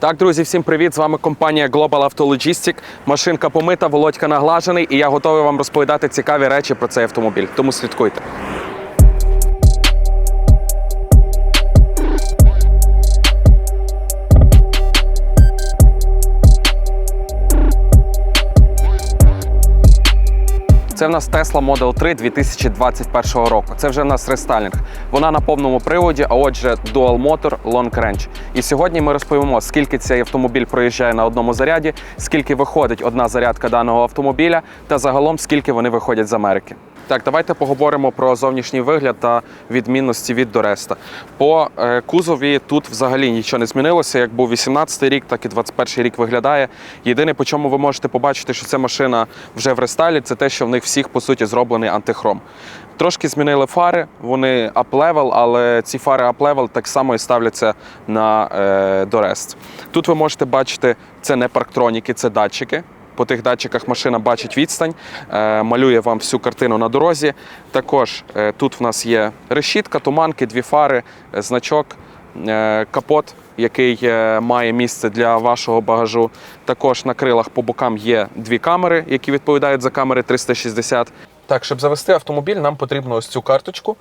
Так, друзі, всім привіт! З вами компанія Global Auto Logistic. Машинка помита, володька наглажений, і я готовий вам розповідати цікаві речі про цей автомобіль. Тому слідкуйте. Це в нас Tesla Model 3 2021 року. Це вже в нас рестайлінг. Вона на повному приводі, а отже, Dual Motor Long Range. І сьогодні ми розповімо, скільки цей автомобіль проїжджає на одному заряді, скільки виходить одна зарядка даного автомобіля, та загалом скільки вони виходять з Америки. Так, давайте поговоримо про зовнішній вигляд та відмінності від Дореста. По е, кузові тут взагалі нічого не змінилося. Як був 18 рік, так і 21 рік виглядає. Єдине, по чому ви можете побачити, що ця машина вже в рестайлі, це те, що в них всіх по суті зроблений антихром. Трошки змінили фари, вони up-level, але ці фари up-level так само і ставляться на е, Дорест. Тут ви можете бачити, це не парктроніки, це датчики. По тих датчиках машина бачить відстань, е, малює вам всю картину на дорозі. Також е, тут в нас є решітка, туманки, дві фари, е, значок, капот, який має місце для вашого багажу. Також на крилах по бокам є дві камери, які відповідають за камери 360. Так, щоб завести автомобіль, нам потрібно ось цю карточку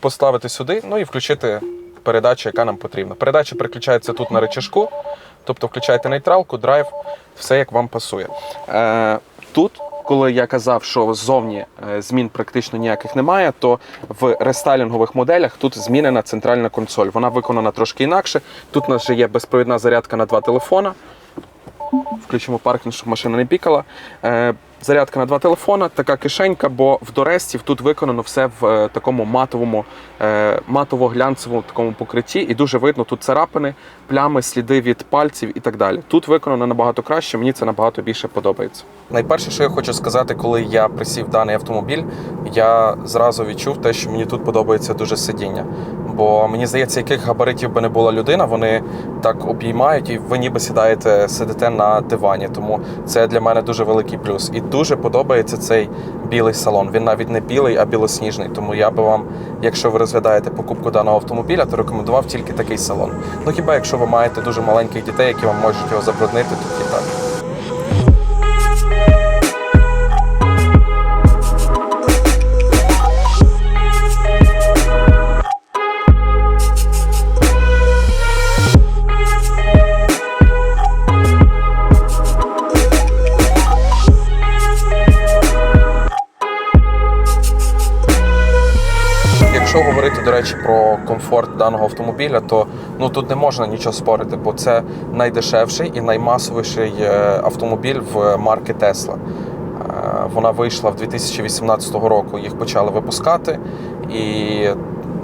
поставити сюди, ну і включити передачу, яка нам потрібна. Передача переключається тут на рычажку, тобто включаєте нейтралку, драйв, все як вам пасує. Е, тут, коли я казав, що ззовні е, змін практично ніяких немає, то в рестайлінгових моделях тут змінена центральна консоль. Вона виконана трошки інакше. Тут у нас вже є безпровідна зарядка на два телефона. Включимо паркінг, щоб машина не пікала. Е, зарядка на два телефона, така кишенька, бо в Доресті тут виконано все в е, такому матовому, е, матово-глянцевому такому покритті, і дуже видно тут царапини, плями, сліди від пальців і так далі. Тут виконано набагато краще, мені це набагато більше подобається. Найперше, що я хочу сказати, коли я присів даний автомобіль, я зразу відчув те, що мені тут подобається дуже сидіння. Бо мені здається, яких габаритів би не була людина, вони так обіймають, і ви ніби сідаєте, сидите на дивані. Тому це для мене дуже великий плюс. І дуже подобається цей білий салон. Він навіть не білий, а білосніжний. Тому я би вам, якщо ви розглядаєте покупку даного автомобіля, то рекомендував тільки такий салон. Ну хіба якщо ви маєте дуже маленьких дітей, які вам можуть його забруднити, то і так. Говорити, до речі, про комфорт даного автомобіля, то ну тут не можна нічого спорити, бо це найдешевший і наймасовіший е, автомобіль в марки. Е, Вона вийшла в 2018 року, їх почали випускати, і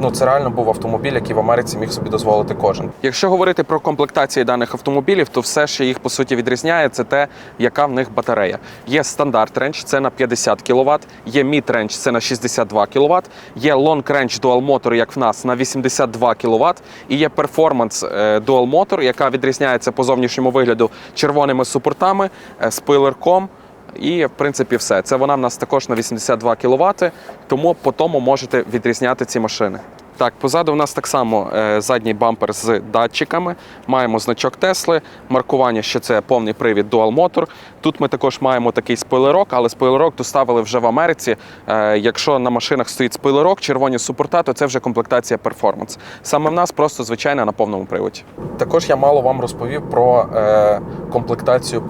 ну це реально був автомобіль, який в Америці міг собі дозволити кожен. Якщо говорити про комплектації даних автомобілів, то все, що їх по суті відрізняє, це те, яка в них батарея. Є стандарт рендж, це на 50 кВт, є мід рендж, це на 62 кВт, є лонг рендж Dual Motor, як в нас, на 82 кВт, і є перформанс е, Dual Motor, яка відрізняється по зовнішньому вигляду червоними супортами, е, спойлерком. І в принципі все. Це вона в нас також на 82 кВт, тому по тому можете відрізняти ці машини. Так, позаду в нас так само е, задній бампер з датчиками. Маємо значок Тесли, маркування, що це повний привід Dual Motor. Тут ми також маємо такий спойлерок, але спойлерок доставили вже в Америці. Е, якщо на машинах стоїть спойлерок, червоні супорта, то це вже комплектація Performance. Саме в нас просто звичайна на повному приводі. Також я мало вам розповів про е, комплектацію.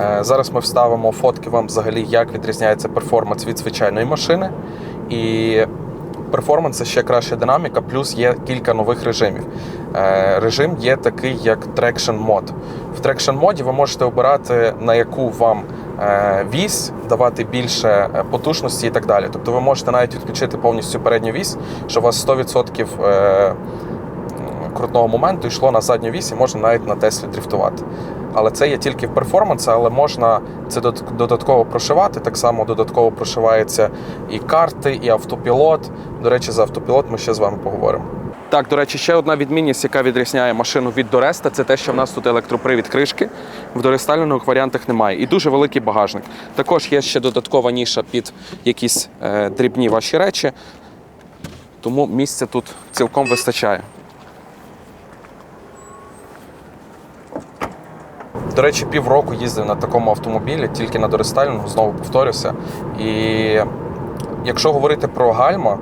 Е, зараз ми вставимо фотки вам взагалі, як відрізняється перформанс від звичайної машини. І перформанс це ще краща динаміка, плюс є кілька нових режимів. Е, Режим є такий, як Traction Mode. В Traction моді ви можете обирати, на яку вам е, вісь давати більше е, потужності і так далі. Тобто ви можете навіть відключити повністю передню вісь, що у вас 100% е, крутного моменту йшло на задню вісь і можна навіть на Теслі дріфтувати. Але це є тільки в перформансі, але можна це додатково прошивати. Так само додатково прошивається і карти, і автопілот. До речі, за автопілот ми ще з вами поговоримо. Так, до речі, ще одна відмінність, яка відрізняє машину від Дореста, це те, що в нас тут електропривід кришки. В дорестальних варіантах немає. І дуже великий багажник. Також є ще додаткова ніша під якісь е, дрібні ваші речі. Тому місця тут цілком вистачає. До речі, півроку їздив на такому автомобілі, тільки на дорестайлінгу, знову повторюся. І якщо говорити про гальма,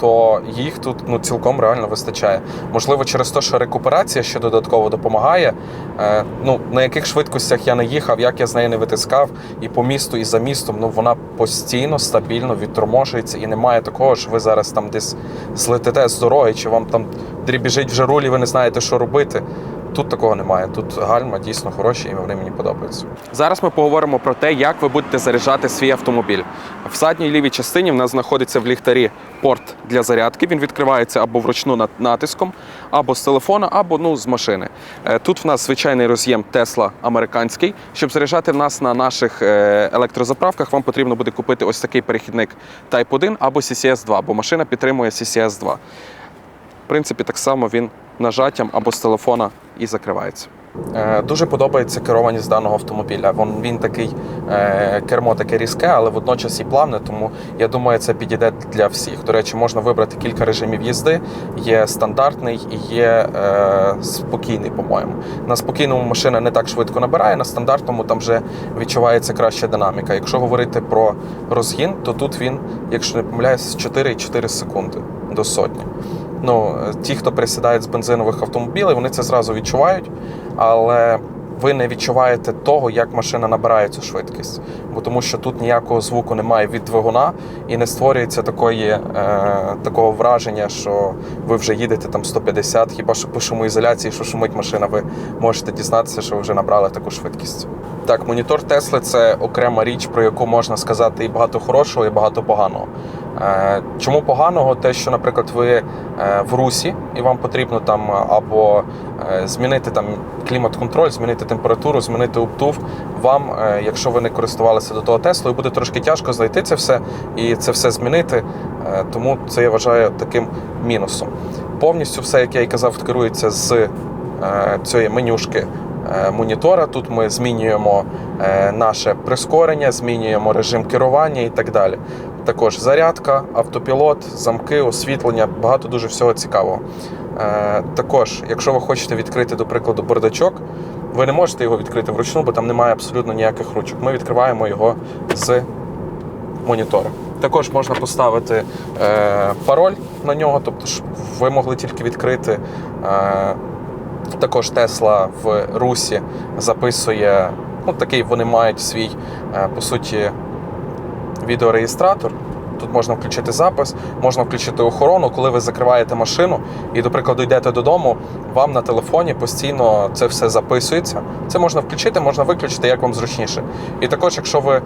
то їх тут ну, цілком реально вистачає. Можливо, через те, що рекуперація ще додатково допомагає. Е, ну, на яких швидкостях я не їхав, як я з неї не витискав, і по місту, і за містом, ну вона постійно, стабільно відторможується. І немає такого, що ви зараз там десь злетите з дороги, чи вам там дрібіжить вже руль, і ви не знаєте, що робити. Тут такого немає. Тут гальма дійсно хороші, і мені подобаються. Зараз ми поговоримо про те, як ви будете заряджати свій автомобіль. В задній лівій частині в нас знаходиться в ліхтарі порт для зарядки. Він відкривається або вручну над натиском, або з телефона, або ну з машини. Е, Тут в нас звичайний роз'єм Tesla американський. Щоб заряджати нас на наших е, електрозаправках, вам потрібно буде купити ось такий перехідник Type 1 або CCS 2, бо машина підтримує CCS 2. В принципі, так само він нажаттям або з телефона і закривається. Е, Дуже подобається керованість даного автомобіля. Вон він такий е, кермо таке різке, але водночас і плавне, тому я думаю, це підійде для всіх. До речі, можна вибрати кілька режимів їзди. Є стандартний і є е, спокійний, по-моєму. На спокійному машина не так швидко набирає, на стандартному там вже відчувається краща динаміка. Якщо говорити про розгін, то тут він, якщо не помиляюсь, 4,4 секунди до сотні. Ну, ті, хто присідають з бензинових автомобілів, вони це зразу відчувають, але ви не відчуваєте того, як машина набирає цю швидкість. Бо тому що тут ніякого звуку немає від двигуна і не створюється такої, е, такого враження, що ви вже їдете там 150, хіба що по шумоізоляції, що шумить машина, ви можете дізнатися, що ви вже набрали таку швидкість. Так, монітор Тесли це окрема річ, про яку можна сказати і багато хорошого, і багато поганого. Е, Чому поганого? Те, що, наприклад, ви е, в русі, і вам потрібно там або е, змінити там клімат-контроль, змінити температуру, змінити обдув. Вам, якщо ви не користувалися до того Теслою, буде трошки тяжко знайти це все і це все змінити. Тому це я вважаю таким мінусом. Повністю все, як я і казав, керується з цієї менюшки монітора. Тут ми змінюємо наше прискорення, змінюємо режим керування і так далі. Також зарядка, автопілот, замки, освітлення, багато дуже всього цікавого. Е, Також, якщо ви хочете відкрити, до прикладу, бардачок, ви не можете його відкрити вручну, бо там немає абсолютно ніяких ручок. Ми відкриваємо його з монітора. Також можна поставити е, пароль на нього, тобто ви могли тільки відкрити. Е, також Тесла в Русі записує, ну такий вони мають свій, по суті, відеореєстратор. Тут можна включити запис, можна включити охорону, коли ви закриваєте машину і, до прикладу, йдете додому, вам на телефоні постійно це все записується. Це можна включити, можна виключити, як вам зручніше. І також, якщо ви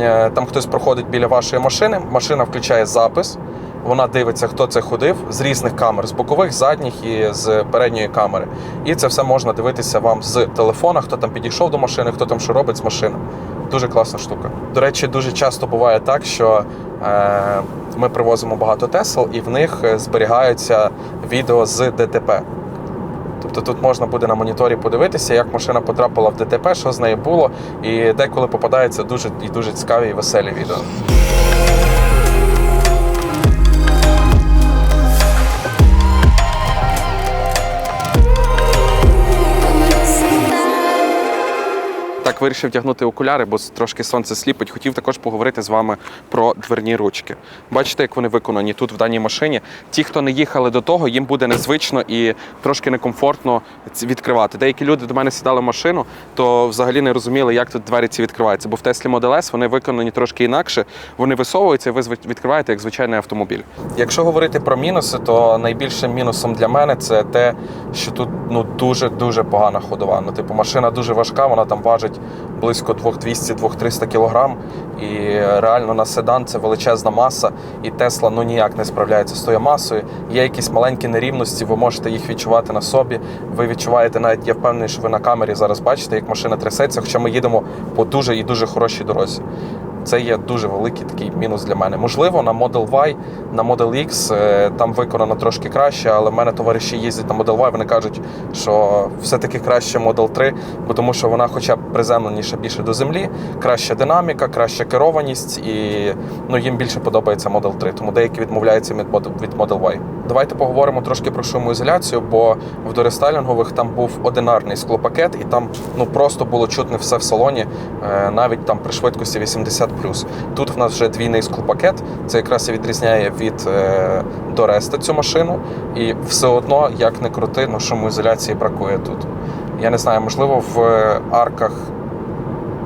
е, там хтось проходить біля вашої машини, машина включає запис, вона дивиться, хто це ходив з різних камер, з бокових, задніх і з передньої камери. І це все можна дивитися вам з телефона, хто там підійшов до машини, хто там що робить з машини. Дуже класна штука. До речі, дуже часто буває так, що е, ми привозимо багато Тесл, і в них е, зберігаються відео з ДТП. Тобто тут можна буде на моніторі подивитися, як машина потрапила в ДТП, що з нею було, і деколи попадаються дуже і дуже цікаві і веселі відео. Вирішив вдягнути окуляри, бо трошки сонце сліпить. Хотів також поговорити з вами про дверні ручки. Бачите, як вони виконані тут в даній машині. Ті, хто не їхали до того, їм буде незвично і трошки некомфортно відкривати. Деякі люди до мене сідали в машину, то взагалі не розуміли, як тут двері ці відкриваються. Бо в Теслі Model S вони виконані трошки інакше. Вони висовуються, і ви відкриваєте як звичайний автомобіль. Якщо говорити про мінуси, то найбільшим мінусом для мене це те, що тут ну дуже дуже погана ходова. Ну, типу, машина дуже важка, вона там важить близько 2200-2300 кг. І реально на седан це величезна маса, і Тесла ну ніяк не справляється з тою масою. Є якісь маленькі нерівності, ви можете їх відчувати на собі. Ви відчуваєте навіть, я впевнений, що ви на камері зараз бачите, як машина трясеться, хоча ми їдемо по дуже і дуже хорошій дорозі. Це є дуже великий такий мінус для мене. Можливо, на Model Y, на Model X е, там виконано трошки краще, але в мене товариші їздять на Model Y, вони кажуть, що все-таки краще Model 3, бо тому що вона хоча б приземленіша більше до землі, краща динаміка, краща керованість, і ну, їм більше подобається Model 3, тому деякі відмовляються від Model, Y. Давайте поговоримо трошки про шумоізоляцію, бо в дорестайлінгових там був одинарний склопакет, і там ну просто було чутно все в салоні, е, навіть там при швидкості 80 Тут в нас вже двійний склопакет. Це якраз і відрізняє від е, Дореста цю машину. І все одно, як не крути, ну шумоізоляції бракує тут. Я не знаю, можливо, в арках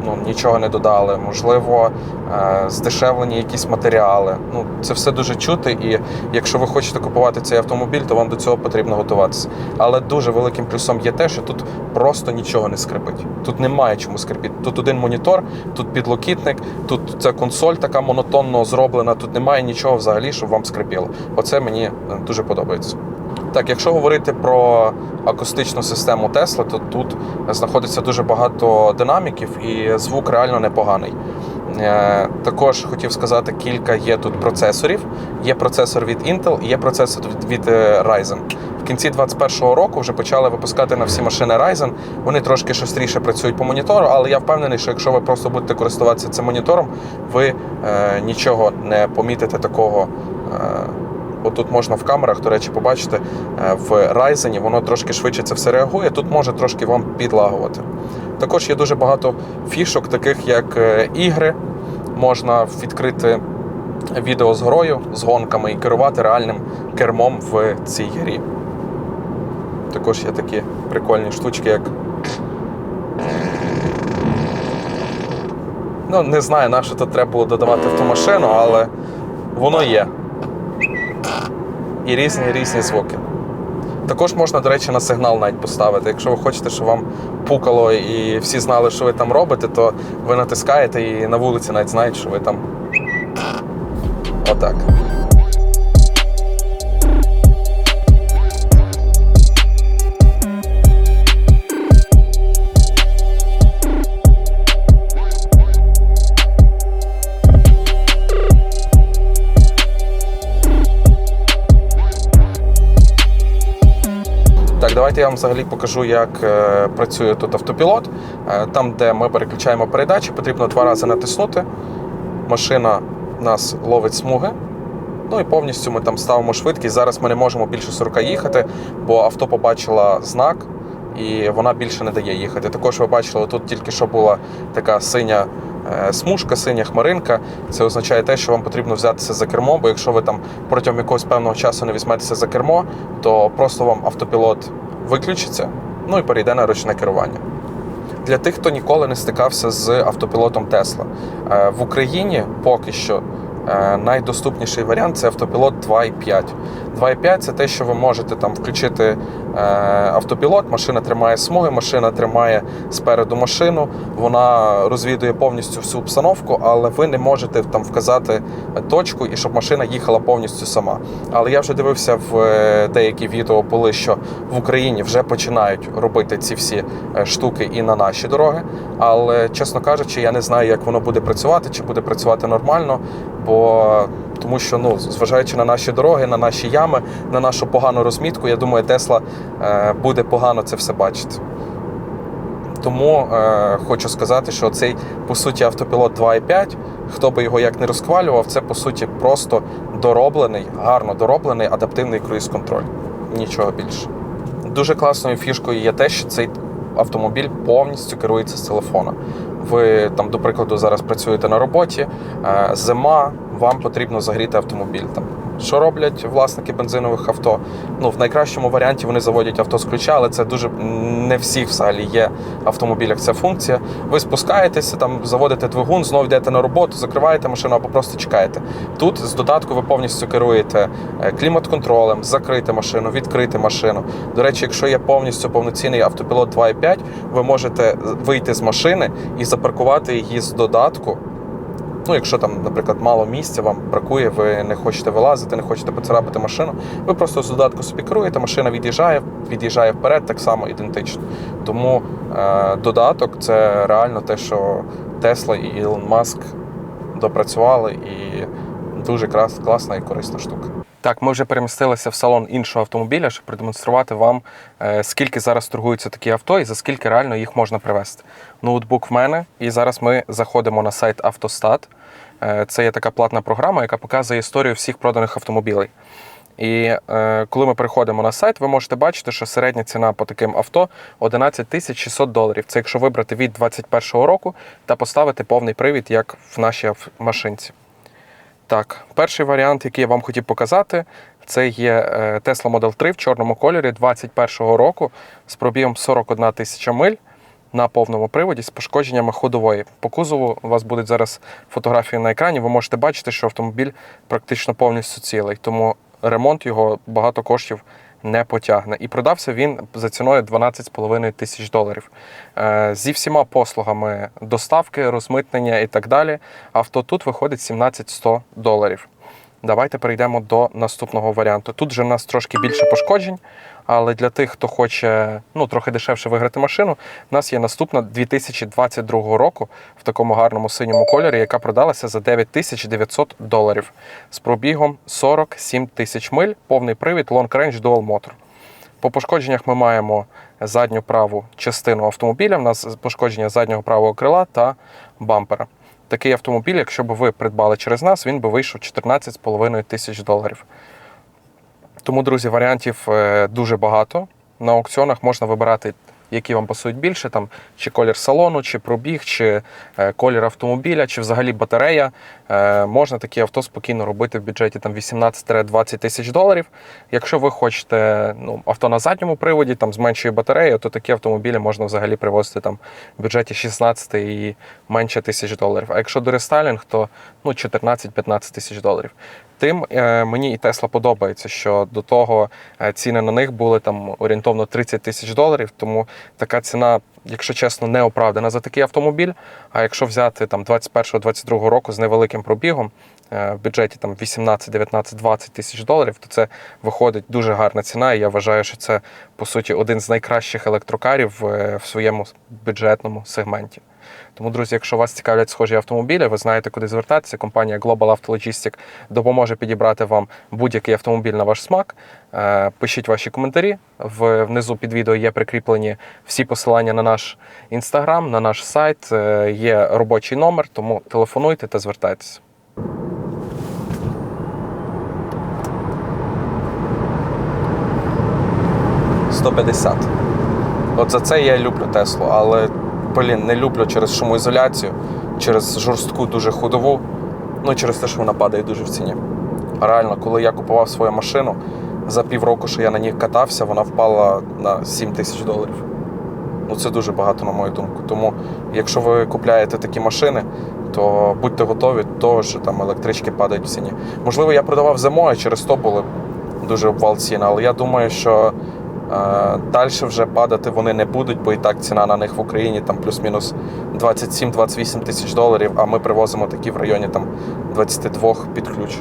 ну, нічого не додали, можливо, е, здешевлені якісь матеріали. Ну, це все дуже чути, і якщо ви хочете купувати цей автомобіль, то вам до цього потрібно готуватися. Але дуже великим плюсом є те, що тут просто нічого не скрипить. Тут немає чому скрипіти. Тут один монітор, тут підлокітник, тут ця консоль така монотонно зроблена. Тут немає нічого взагалі, щоб вам скрипіло. Оце мені е, дуже подобається. Так, якщо говорити про акустичну систему Tesla, то тут знаходиться дуже багато динаміків і звук реально непоганий. Е, Також хотів сказати, кілька є тут процесорів. Є процесор від Intel і є процесор від, е, Ryzen. В кінці 2021 року вже почали випускати на всі машини Ryzen. Вони трошки швидше працюють по монітору, але я впевнений, що якщо ви просто будете користуватися цим монітором, ви е, нічого не помітите такого. Е, Отут можна в камерах, до речі, побачити е, в Ryzen воно трошки швидше це все реагує. Тут може трошки вам підлагувати. Також є дуже багато фішок, таких як е, ігри. Можна відкрити відео з грою, з гонками і керувати реальним кермом в цій грі. Також є такі прикольні штучки, як. Ну, не знаю, на що тут треба було додавати в ту машину, але воно є і різні різні звуки. Також можна, до речі, на сигнал навіть поставити. Якщо ви хочете, щоб вам пукало і всі знали, що ви там робите, то ви натискаєте і на вулиці навіть знають, що ви там. Отак. Давайте я вам взагалі покажу, як е, працює тут автопілот. Е, там, де ми переключаємо передачі, потрібно два рази натиснути. Машина нас ловить смуги. Ну і повністю ми там ставимо швидкість. Зараз ми не можемо більше 40 їхати, бо авто побачила знак і вона більше не дає їхати. Також ви бачили, тут тільки що була така синя е, смужка, синя хмаринка. Це означає те, що вам потрібно взятися за кермо, бо якщо ви там протягом якогось певного часу не візьметеся за кермо, то просто вам автопілот виключиться, ну і перейде на ручне керування. Для тих, хто ніколи не стикався з автопілотом Tesla, е, в Україні поки що найдоступніший варіант це автопілот 2.5. 2.5 це те, що ви можете там включити е, автопілот, машина тримає смуги, машина тримає спереду машину, вона розвідує повністю всю обстановку, але ви не можете там вказати точку і щоб машина їхала повністю сама. Але я вже дивився в е, деякі відео, були що в Україні вже починають робити ці всі е, штуки і на наші дороги. Але чесно кажучи, я не знаю, як воно буде працювати, чи буде працювати нормально, бо тому що ну, зважаючи на наші дороги, на наші ями, на нашу погану розмітку, я думаю, Тесла е, буде погано це все бачити. Тому е, хочу сказати, що цей по суті автопілот 2.5, хто би його як не розхвалював, це по суті просто дороблений, гарно дороблений адаптивний круїз-контроль. Нічого більше. Дуже класною фішкою є те, що цей автомобіль повністю керується з телефона. Ви там, до прикладу, зараз працюєте на роботі, е, зима, вам потрібно загріти автомобіль. Там що роблять власники бензинових авто? Ну, в найкращому варіанті вони заводять авто з ключа, але це дуже не всіх взагалі є автомобілях ця функція. Ви спускаєтеся, там заводите двигун, знову йдете на роботу, закриваєте машину або просто чекаєте. Тут з додатку ви повністю керуєте е, клімат-контролем, закрити машину, відкрити машину. До речі, якщо є повністю повноцінний автопілот 2.5, ви можете вийти з машини і запаркувати її з додатку. Ну, якщо там, наприклад, мало місця, вам бракує, ви не хочете вилазити, не хочете поцарапати машину, ви просто з додатку собі керуєте, машина від'їжджає, від'їжджає вперед, так само ідентично. Тому е, додаток це реально те, що Тесла і Ілон Маск допрацювали і дуже класна і корисна штука. Так, ми вже перемістилися в салон іншого автомобіля, щоб продемонструвати вам, е, скільки зараз торгуються такі авто і за скільки реально їх можна привезти. Ноутбук в мене, і зараз ми заходимо на сайт Автостат. Е, Це є така платна програма, яка показує історію всіх проданих автомобілей. І е, коли ми переходимо на сайт, ви можете бачити, що середня ціна по таким авто 11 тисяч 600 доларів. Це якщо вибрати від 2021 року та поставити повний привід, як в нашій машинці. Так, перший варіант, який я вам хотів показати, це є е, Tesla Model 3 в чорному кольорі 21-го року з пробігом 41 тисяча миль на повному приводі з пошкодженнями ходової. По кузову у вас будуть зараз фотографії на екрані. Ви можете бачити, що автомобіль практично повністю цілий, тому ремонт його багато коштів не потягне. І продався він за ціною 12,5 тисяч доларів. Е, Зі всіма послугами доставки, розмитнення і так далі. Авто тут виходить 17,100 доларів. Давайте перейдемо до наступного варіанту. Тут вже в нас трошки більше пошкоджень, але для тих, хто хоче ну, трохи дешевше виграти машину, в нас є наступна 2022 року в такому гарному синьому кольорі, яка продалася за 9900 доларів з пробігом 47 тисяч миль, повний привід Long Range Dual Motor. По пошкодженнях ми маємо задню праву частину автомобіля. У нас пошкодження заднього правого крила та бампера. Такий автомобіль, якщо б ви придбали через нас, він би вийшов 14,5 тисяч доларів. Тому, друзі, варіантів е, дуже багато. На аукціонах можна вибирати, які вам пасують більше, там чи колір салону, чи пробіг, чи е, колір автомобіля, чи взагалі батарея. Е, Можна такі авто спокійно робити в бюджеті там 18-20 тисяч доларів. Якщо ви хочете ну, авто на задньому приводі, там з меншою батареєю, то такі автомобілі можна взагалі привозити там в бюджеті 16 і менше тисяч доларів. А якщо дорестайлінг, то ну, 14-15 тисяч доларів. Тим е, мені і Тесла подобається, що до того ціни на них були там орієнтовно 30 тисяч доларів. Тому така ціна, якщо чесно, не оправдана за такий автомобіль. А якщо взяти там 21-22 року з невеликим пробігом е, в бюджеті там 18, 19, 20 тисяч доларів, то це виходить дуже гарна ціна. І я вважаю, що це по суті один з найкращих електрокарів е, в своєму бюджетному сегменті. Тому, друзі, якщо вас цікавлять схожі автомобілі, ви знаєте, куди звертатися. Компанія Global Auto Logistic допоможе підібрати вам будь-який автомобіль на ваш смак. Е, Пишіть ваші коментарі. Внизу під відео є прикріплені всі посилання на наш інстаграм, на наш сайт. Е, Є робочий номер, тому телефонуйте та звертайтеся. – 150. От за це я люблю Теслу, але блін, не люблю через шумоізоляцію, через жорстку дуже ходову, ну і через те, що вона падає дуже в ціні. Реально, коли я купував свою машину, за півроку, що я на ній катався, вона впала на 7 тисяч доларів. Ну це дуже багато, на мою думку. Тому, якщо ви купляєте такі машини, то будьте готові до того, що там електрички падають в ціні. Можливо, я продавав зимою, через то були дуже обвал цін, але я думаю, що далі вже падати вони не будуть, бо і так ціна на них в Україні там плюс-мінус 27-28 тисяч доларів, а ми привозимо такі в районі там 22 під ключ.